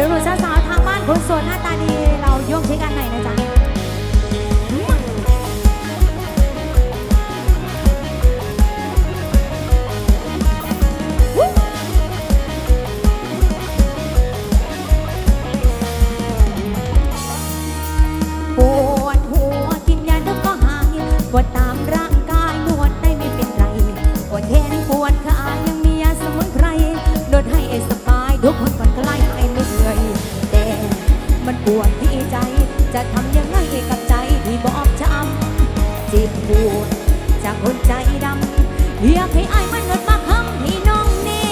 เดี๋ยวหนูสาวๆทางบ้านคนโวนหน้าตาดีเราโยกเทคอันไหนนะจ๊ะปวดหัวกินยาแล้วก็หายปวดตา ปวดที่ใจ จะทำยังไงกับใจที่บอบช้ำจิตปวดจากคนใจดำอยากให้อายมันเงินมาคำให้น้องเน่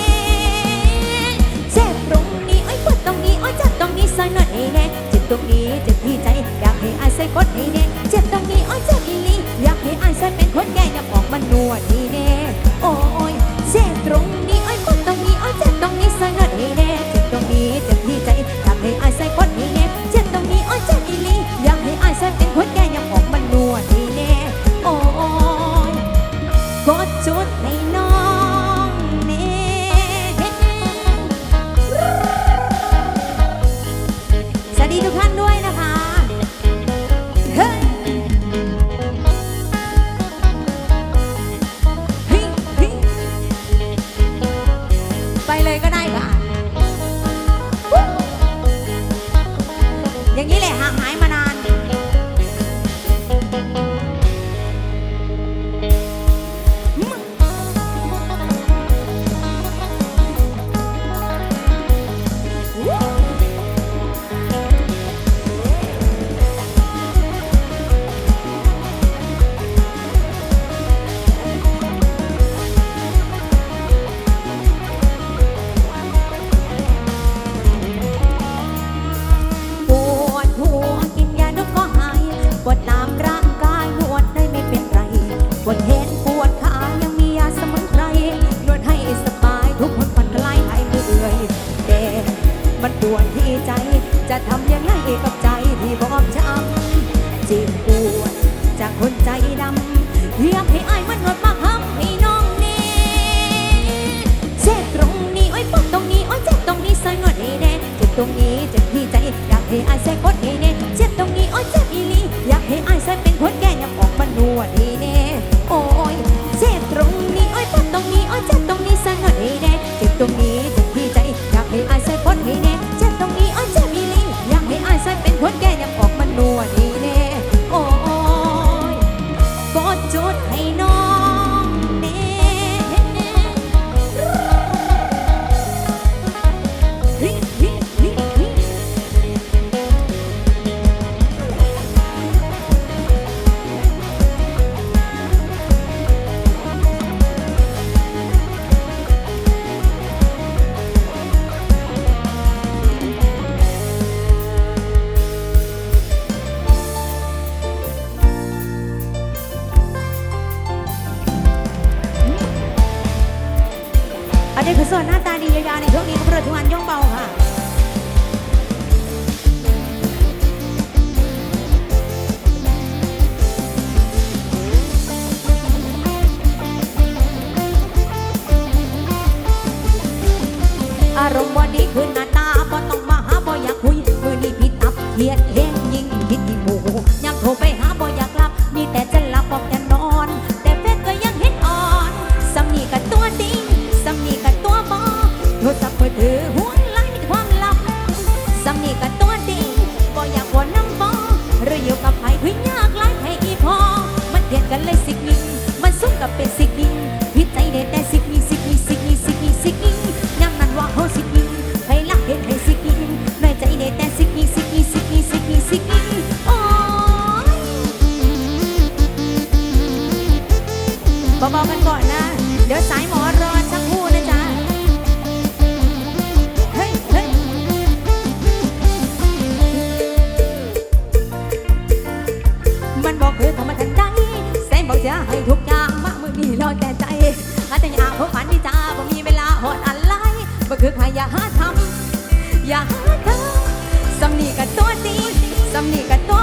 เจ็บตรงนี้อ้อปวดตรงนี้อ้เจ็บตรงนี้ซอยหน่อยให้แน่เจ็บตรงนี้เจ็บที่ใจ อยากให้อายใส่กดให้แน่เจ็บตรงนี้อ้เจ็บอีลีอยากให้อายใส่เป็นคนแก่อยากบอกมันนวดดี ให้อายใส่กดให้ อารมณ์วันนี้คืนนั้น บอกกันก่อนนะ เดี๋ยวสายหมอรอสักคู่นะจ๊ะเฮ้ยเฮ้ยมันบอกเธอทำมาทันใดแสงบอกจะให้ทุกอย่างมากมือมีรอแต่ใจอาแต่อยากพบฝันที่จ้าบ่มีเวลาหดอะไรบ่คือใครอย่าหาทำอย่าหาทำสำนีกับตัวดีสำนีกับตัว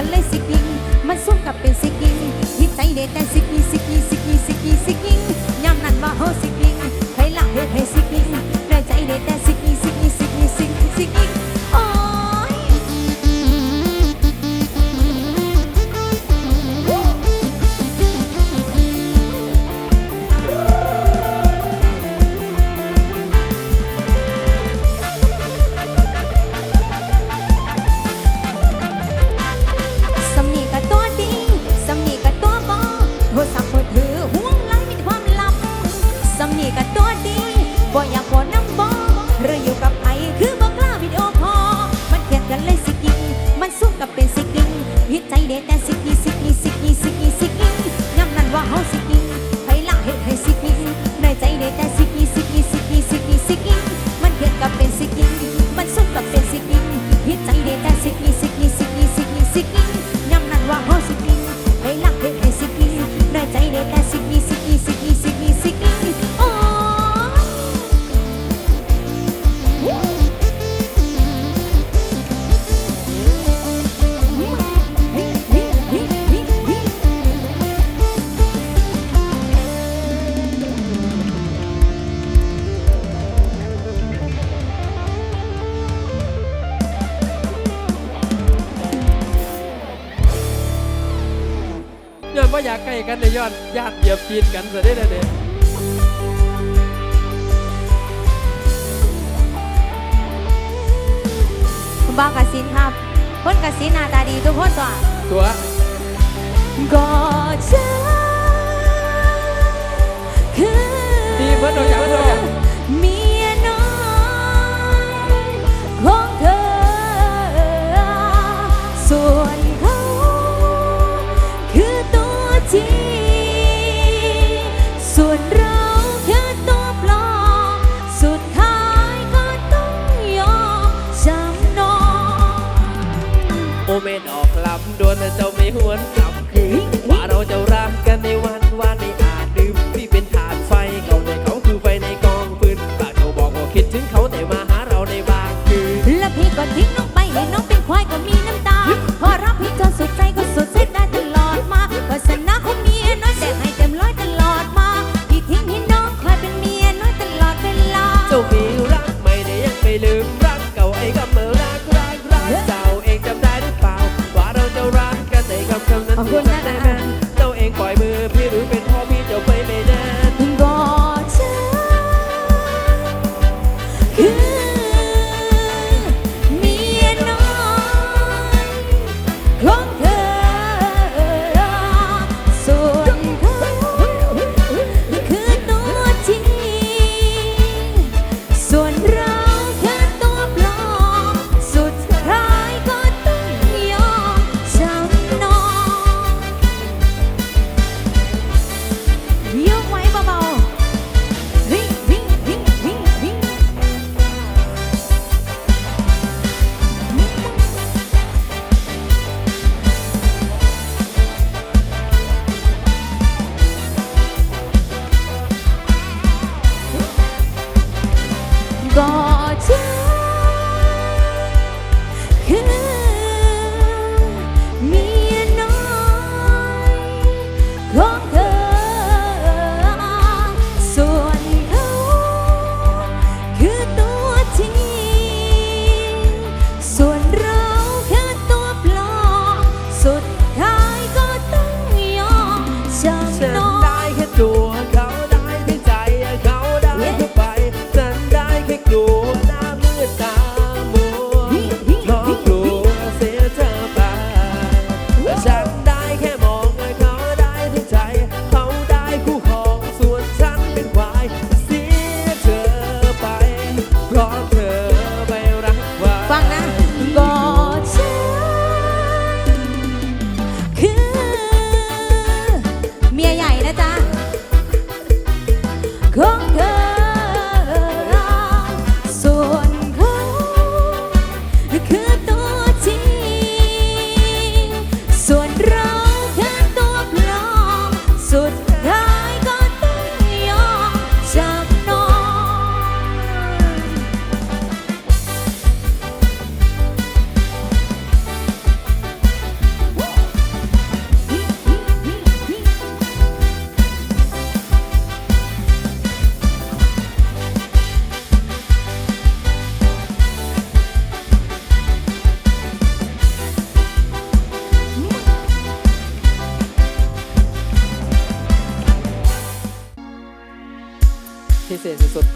กันเลยสิกิงมันสู้กับเป็นสิกิงยิดใจเด็ดแต่สิกิงสิกิงสิกิงสิกิงสิกิง กันในยอดญาติเหยียบปีนกันซะได้เด้อบ้ากสินครับคนกสินหน้าตาดีทุกคนตัวตัวก็เจอดีเพื่อนโดนจับเพื่อนตับ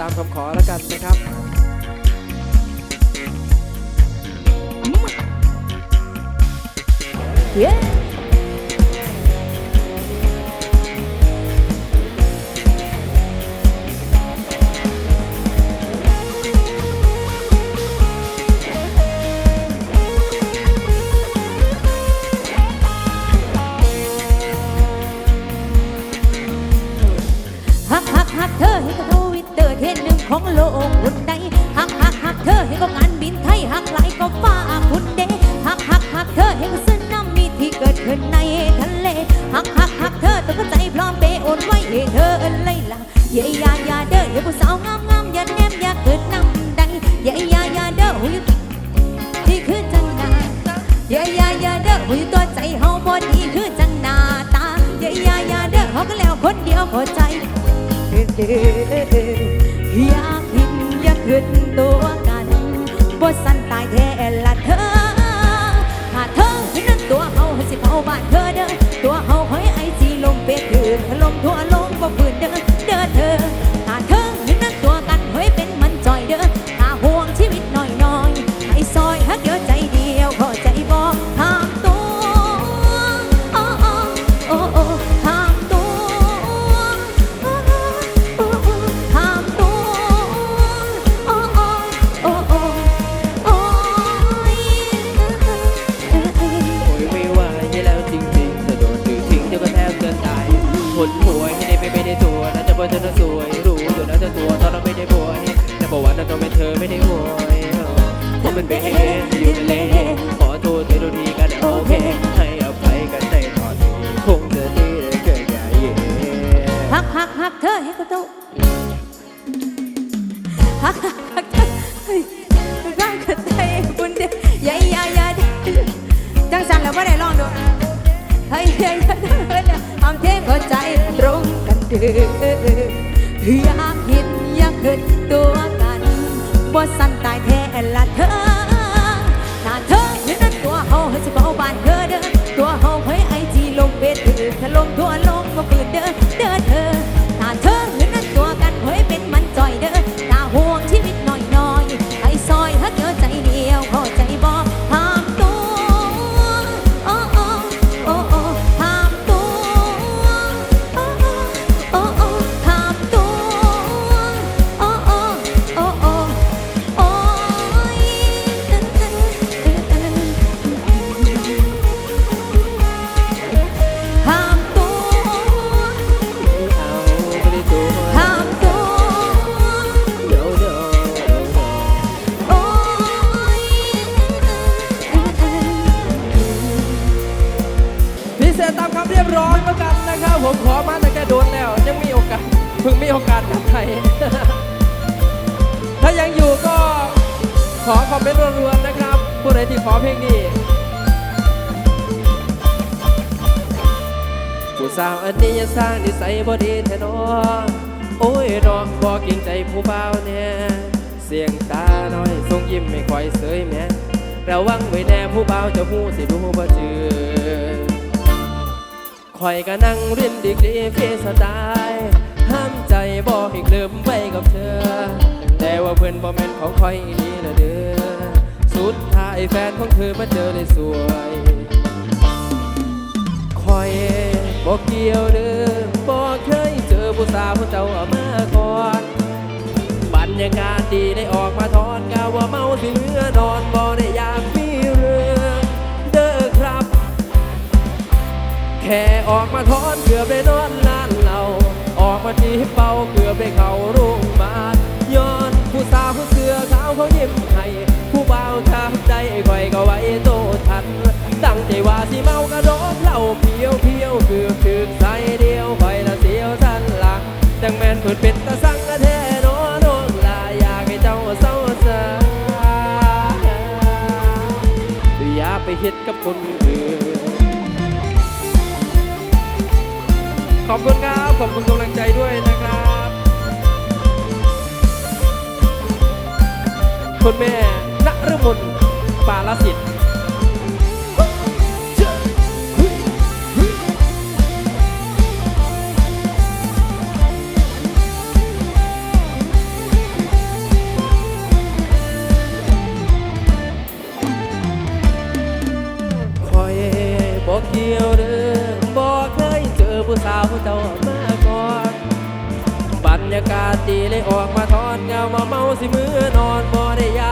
ตามคำขอแล้วกันนะครับ คนเดียวพอใจเด้อเด้ออยากหินอยากขึ้นตัวกันบ่สั่นตายแท้ละเธอถ้าเธอคือนั้นตัวเฮาให้สิเผาบ้านเธอเด้อตัวเฮาให้ไอจีลมเป็ดถือลมทั่วลมบ่พื้นเด้อ ทำเทพเข้าใจตรงกันเด้ออยากเห็นอยากเกิดตัวกันบ่สั่นตายแท้ละเธอถ้าเธออยู่นั้นตัวเฮาให้สิเบาบานเธอเด้อตัวเฮาเฮ้ไอจีลงเฟซถือถล่มทั่วโลก ผู้สาวอันนี้ยังสร้างนิสัยบ่ดีแท้นอโอ้ยนองบ่เกรงใจผู้บ่าวเนี่ยเสียงตาน้อยทรงยิ้มไม่ค่อยเสยแม่ระวังไว้แน่ผู้บ่าวจะหู้สิดูบ่เจือคอยก็นั่งเรียนดีกรีเฟสไตล์ห้ามใจบอกให้ลิมไปกับเธอ แต่ว่าเพื่อนบ่แม่นของคอยอีนี่ละเด้อสุดท้ายแฟนของเธอมาเจอเลยสวย อยบอกเกี่ยวเด้อบอกเคยเจอผู้สาวผู้เจ้าเอามาก่อนบรรยากาศดีได้ออกมาทอนกาว่าเมาสิเหลือนอนบ่ได้อยากมีเรื่องเด้อครับ แค่ออกมาทอนเกือบได้นอนลานเราออกมาที่เป่าเกือบได้เข้าโรงพยาบาลย้อนผู้สาวผู้เสือขาวเขายิ้มให้ผู้บ่าวทำใจคอยก็ไว้โตทันตั้งใจว่าสิเมากระโดด เป็นตาสังกะแท้นอน้องลาอยากให้เจ้าเศร้าซาอย่าไปเฮ็ดกับคนอื่นขอบคุณครับ ขอบคุณกำลังใจด้วยนะครับ คุณแม่นรมนปาลสิทธิ์ ผู้เจ้ามาก่อน บรรยากาศดีเลยออกมาทอนเงามาเมาสิมือนอนบ่ได้ยา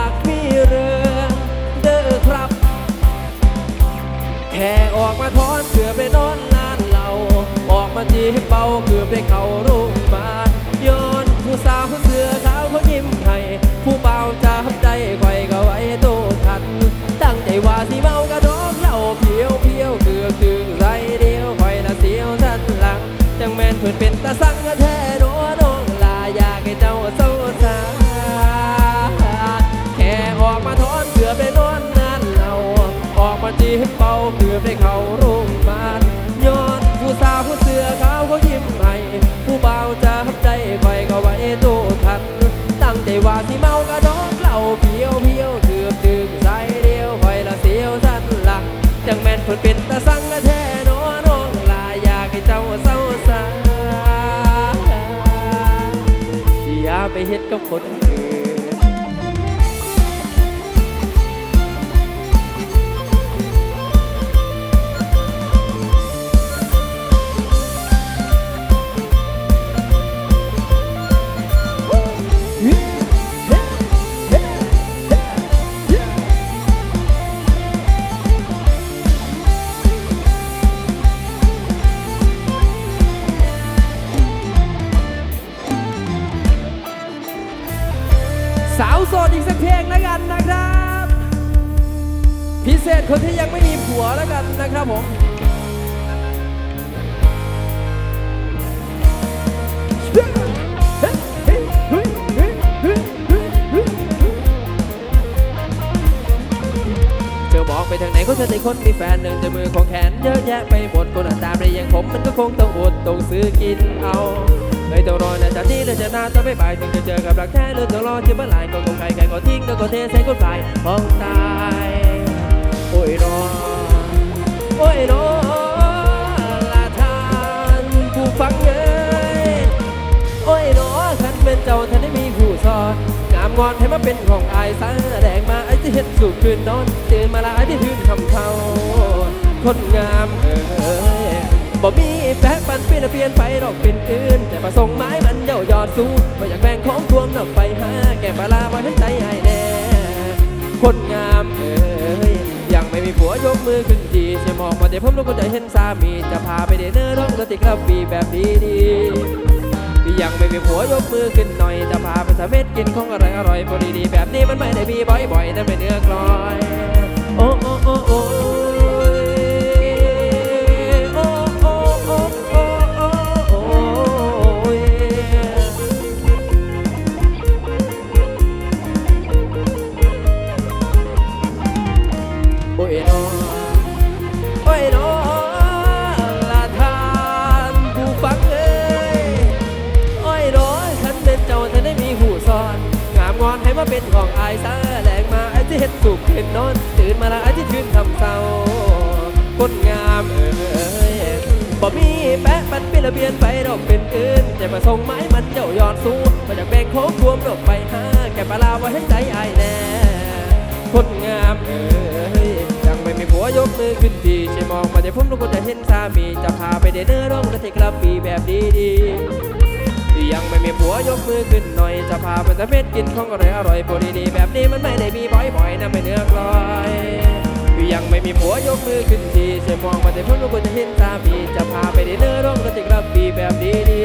พิ่นเป็นตาสังกะแท้น้อน้องลาอยากให้เจ้าเศร้าสาอย่าไปเฮ็ดกับคน งแล้วกันนะครับ พิเศษคนที่ยังไม่มีผัวแล้วกันนะครับผม บอกไปทางไหนก็เธอในคนมีแฟนหนึ่งแต่มือของแขนเยอะแยะไปหมดคนตามไปอย่างผมมันก็คงต้องอดต้องซื้อกินเอาไม่ต้องรอนะจากนี้เดี๋ยวจะนาต้องไม่บ่ายถึงจะเจอกับรักแท้เรื่อต้องรอที่เมื่อไหร่ก็คงใครใครก็ทิ้งก็ก็เทใส่ก็ตายของตายโอ้ยรอโอ้ยรอลาทานผู้ฟังเอ้ยโอ้ยหนอฉันเป็นเจ้าท่านได้มีผู้สอน งามงอนให้มาเป็นของอายสาแดงมาไอ้ที่เห็นสุขคืนนอนตื่นมาละไอ้ที่ถืนคำเทาคนงามเอ้ยบ่มีแปะปันเปลี่ยนเปลี่ยนไปดอกเป็นอื่น แต่ประสงค์ไม้มันเย้ายอดสู้บ่อยากแบ่งของทวงนำไปหาแก่ปลาลามาทั้ใจให้แน่คนงามเอ้ยยังไม่มีผัวยกมือขึ้นทีใช่มองมาเดี๋ยวผมรู้ก็จะเห็นสามีจะพาไปเดนเนอร์ร้องรถติดกระบีแบบดีดี ที่ยังไม่มีผัวยกมือขึ้นหน่อยจะพาไปสะเม็ดกินของอร่อยอร่อยพอดีๆแบบนี้มันไม่ได้มีบ่อยๆนั่นเป็นเนื้อกลอย โอ้โอ้โอ้โอ้ มาเป็นของอายซาแหลงมาไอ้ที่เห็นสุขเห็นนอน ตื่นมาละไอ้ที่ทืนทำเศร้าคนงามเอ้ยบ่มีแปะมันเป็นระเบียนไปดอกเป็นอื่นแต่มาส่งไม้มันเจ้ายอดสู้มาจากแบงโค้งรวมดอกไปห้าแก่ปลาลาไว้ให้ใจอายแน่คนงามเอ้ยยังไม่มีผัวยกมือขึ้นทีใช่มองมาแต่ผมทุกคนจะเห็นสามีจะพาไปเดนเนอร์ร้องกระเทกระปีแบบดีๆ ที่ยังไม่มีผัวยกมือขึ้นหน่อย จะพาไปตะเม็ดกินของอร่อยอร่อยพอดีๆแบบนี้มันไม่ได้มีบ่อยๆนะไม่เนื้อกลอยที่ยังไม่มีผัวยกมือขึ้นทีเสียมองมาแต่ผมก็จะเห็นสามีจะพาไปดินเนอร์ร้องกระติกรับปีแบบดี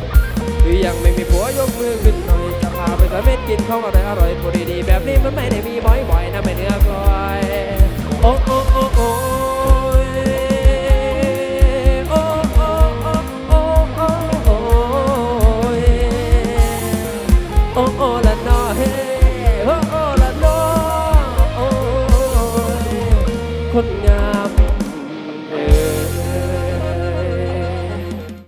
ๆที่ยังไม่มีผัวยกมือขึ้นหน่อยจะพาไปตะเม็ดกินของอร่อยอร่อยพอดีๆแบบนี้มันไม่ได้มีบ่อยๆนะไม่เนื้อกลอยโอ้โอ้โอ้โอ้